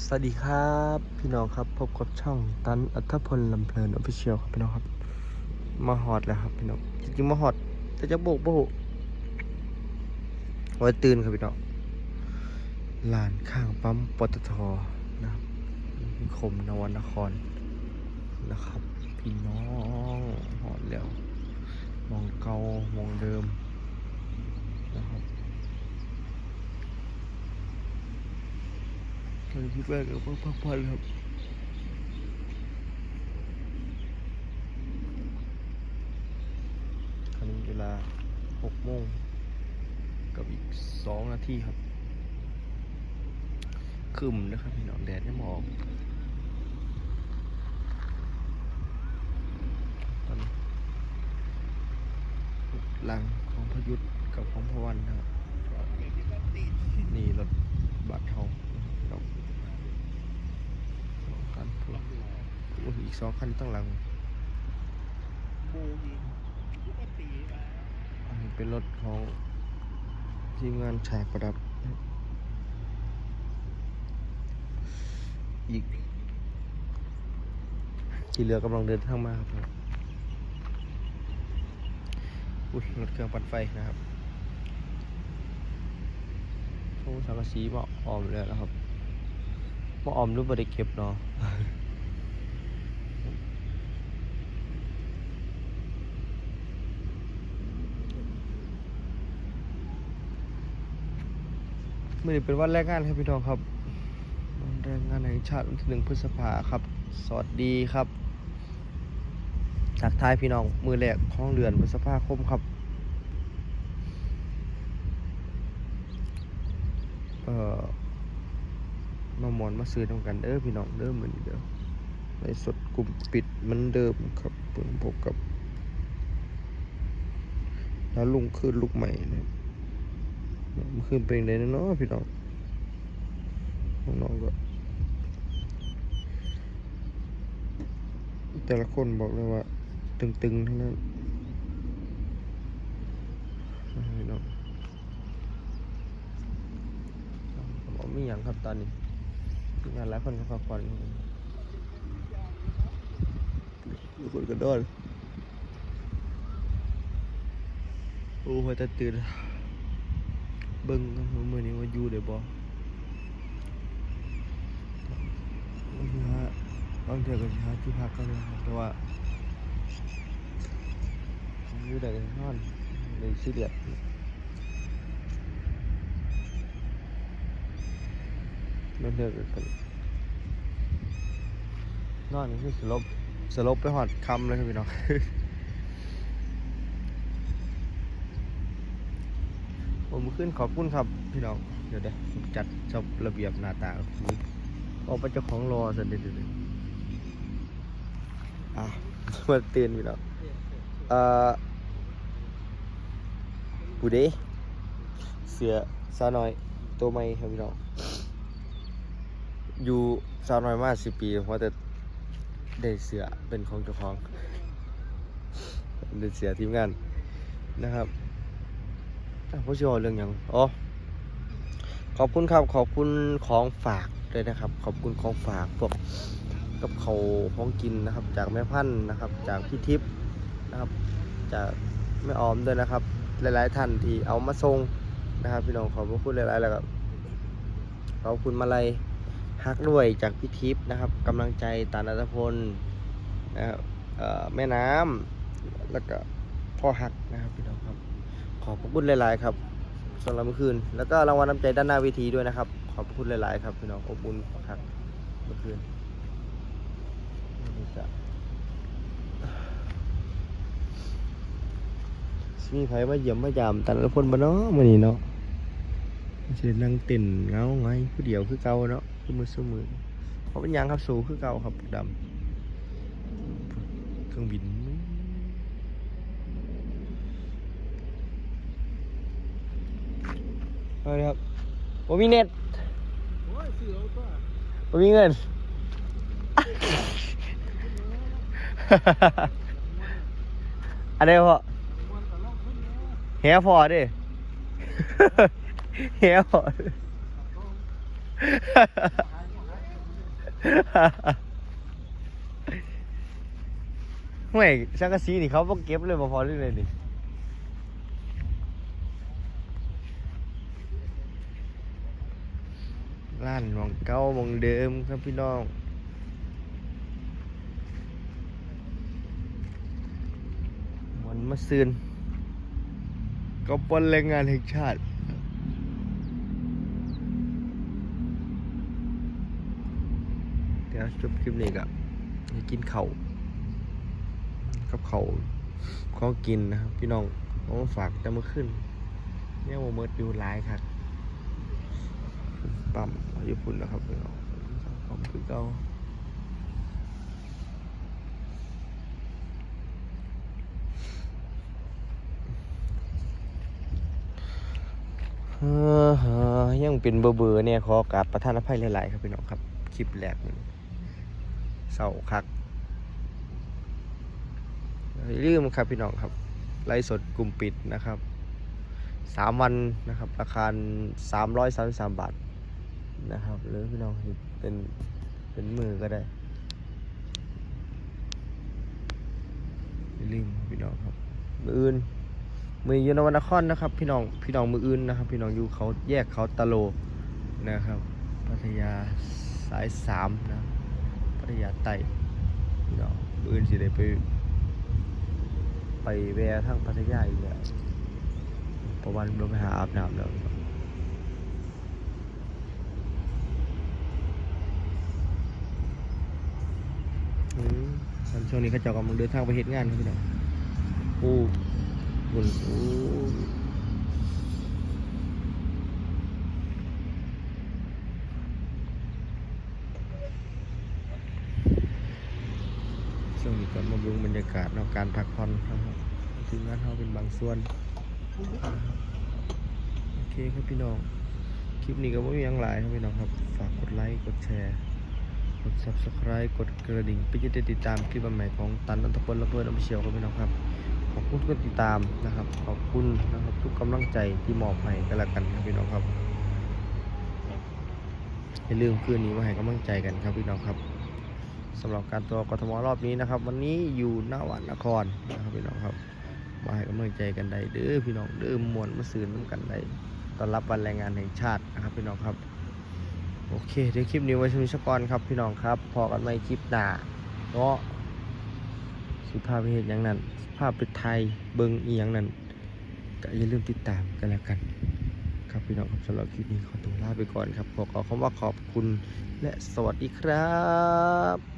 สวัสดีครับพี่น้องครับพบกับช่องตันอัธพลลำเพลินออฟฟิเชียลครับพี่น้องครับมาฮอดแล้วครับพี่น้องจริงๆมาฮอดแต่จะโบกโบกไว้ตื่นครับพี่น้องลานข้างปั๊มปตทนะครับนิคมนวนครนะครับ พี่น้องฮอดแล้วมองเก่ามองเดิมนะครับ ตอนที่แรกก็พักพักผ่อนครับตอนนี้เวลาหกโมงกับอีกสองนาทีครับคึมนะครับพี่น้องแดดยังไม่ออกตอนนี้ลังของพยุทธกับของพวันนะครับนี่รถบัสเฮาเราสองคันพวกโอ้ยอี กสองคันตั้งหลังบูอีกปกติมาอันนี้เป็นรถของทีมงานฉากประดับ อีก ที่เหลือกำลังเดินทางมาครับอุ้ยรถเครื่องปั่นไฟนะครับโอ้สังกะสีมาออมเลยนะครับมาออมรูปบริเก็บเนาะ มื่อนี้เป็นวันแรกงานครับพี่น้องครับวันแรงงานแห่งชาติวันที่หนึ่งพฤษภาครับ สวัสดีครับจากท้ายพี่น้องมือแรกของเดือนพฤษภาคมครับเอ่อมาหมอนมาซื้อตรงกันเด้อพี่น้องเด้อเหมือนเดิมในสดกลุ่มปิดเหมันเดิมครับเพิ่งพบกับแล้วลุงคืนลูกใหม่นะ มื่อคืนเป็นเลยเนาะพี่น้องน้องก็ แต่ละคนบอกเลยว่า ตึงๆทั้งนั้นพี่น้องผมมีอย่างครับตอนนี้ทีมงานหลายคนก็พักผ่อนอยู่ทุกคนก็โดนโอ้ยแต่ตื่น เบิ่งกันว่ามื้อนี้ว่าอยู่ได้บ่บางทีฮะบางเทื่อก็สิหาที่พักกันเลยครับแต่ว่าอยู่ได้กันนอนเลยสิเรียสบางเทื่อก็กันนอนนี่คือสลบสลบไปหอดคำเลยครับพี่น้อง ผมขึ้นขอบคุณครับพี่น้อง เดี๋ยวเดี๋ยวผมจัดชอบระเบียบหน้าตาออกไปเจ้าของรอสันเดี๋ยวเดี๋ยวอะมาเตือนพี่น้องเอ่อผู้เดเสือสาวน้อยตัวใหม่ครับพี่น้องอยู่สาวน้อยมาสิปีเพราะแต่ได้เสือเป็นของเจ้าของได้เสือทีมงานนะครับ ผู้ชมเรื่องอย่างอ๋อขอบคุณครับขอบคุณของฝากด้วยนะครับ ขอบคุณของฝากพวกกับเขาของกินนะครับ จากแม่พันธุ์นะครับ จากพี่ทิพย์นะครับ จากแม่ออมด้วยนะครับ หลาย ๆ ท่านที่เอามาส่งนะครับ พี่น้องขอบคุณหลายๆแล้วก็ขอบคุณมาลัยฮักด้วยจากพี่ทิพย์นะครับกำลังใจตานัทพลนะครับแม่น้ำแล้วก็พ่อฮักนะครับพี่น้องครับ ขอบพระคุณหลายๆครับสำหรับเมื่อคืน แล้วก็รางวัลน้ำใจด้านหน้าเวทีด้วยนะครับ ขอบพระคุณหลายๆครับพี่น้องอบอุ่นครับเมื่อคืนสมีไผมาเยี่ยมมายามตันละพลบ่เนาะมื้อนี้เนาะสินั่งเต้นเงาไงผู้เดียวคือเก่าเนาะคือมือสู้มือเขาเป็นหยังครับสู้คือเก่าครับดำเครื่องบิน เอาเลยครับผมมีเน็ตโอ้ยเสือก็ผมมีเงิน อันนี้พ่อมันก็ลองขึ้นนะแฮพอดิแฮพอดิต้องหายก็หายห่วยชักกะซีนี่เขาบ่เก็บเลยบ่พอเรื่องเลยนี่ ร้านหมองเก่าหมองเดิมครับพี่น้องวันมาซืนก็ปนแรงงานแห่งชาติเดี๋ยวจบคลิปนี้ก็จะกินเขา่ากับเขาวของกินนะครับพี่น้องเอามฝากจะมาขึ้นเนี่ยโมเมิร์ดอยู่หลายครับ ปั๊มญี่ปุ่นนะครับพี่น้องผมคือเก่าเออยังเป็นเบอร์เบอร์เนี่ยขอกราบประธานอภัยหลาย ๆ ครับพี่น้องครับ คลิปแรกเศร้าคักอย่าลืมครับพี่น้องครับ ไลฟ์สดกลุ่มปิดนะครับสามวันนะครับ ราคาสามร้อยสามสามบาท นะครับ หรือพี่น้องเห็นเป็นเป็นมือก็ได้อย่ลืมพี่น้องครับ มืออื่น มืออยูนวนครนะครับ พี่น้องพี่น้องมืออื่นนะครับ พี่น้องอยู่เขาแยกเขาตะโลนะครับพัทยาสายสามนะพัทยาใต้พี่น้องมืออื่นสิได้ไป ไปแวะทางพัทยาอีกแล้วเพระวันเราไปหาอาบน้ำแล้วอืมตอน ช่วงนี้เขาเจ้ากำลังเดินทางไปเฮ็ดงานครับพี่น้องโอ้บุญโอ้ช่วงนี้ก็มาเบิ่งบรรยากาศเนาะการพักผ่อนครับทีมงานเขาเป็นบางส่วนโอเคครับพี่น้องคลิปนี้ก็ไม่มีอย่างหลายครับพี่น้องครับ ฝากกดไลค์ กดแชร์ กด subscribe กดกระดิ่งเพื่อจะได้ติดตามคลิปใหม่ของตันอันตพลและเพื่อนอภิเชียวครับพี่น้องครับ ขอบคุณทุกติดตามนะครับ ขอบคุณนะครับทุกกำลังใจที่มอบให้กันละกันครับพี่น้องครับอย่าลืมคืนนี้มาให้กำลังใจกันครับพี่น้องครับสำหรับการตัวกทมรอบนี้นะครับ วันนี้อยู่หน้าวานนครนะครับพี่น้องครับ มาให้กำลังใจกันได้เด้อพี่น้องเด้อมวนมาซื้อน้ำกันได้ต้อนรับวันแรงงานแห่งชาตินะครับพี่น้องครับ โอเคเดี๋ยวคลิปนี้ไว้ชมชกรครับพี่น้องครับ พอกันไม่คลิปหน้าเนาะสุภาพเหตุอย่างนั้นภาพเปไทยเบิงอียงนั้นก็อย่าลืมติดตามกันแล้วกัน ครับพี่น้องครับสำหรับคลิปนี้ขอตัวลาไปก่อนครับขอขอคำว่าขอบคุณและสวัสดีครับ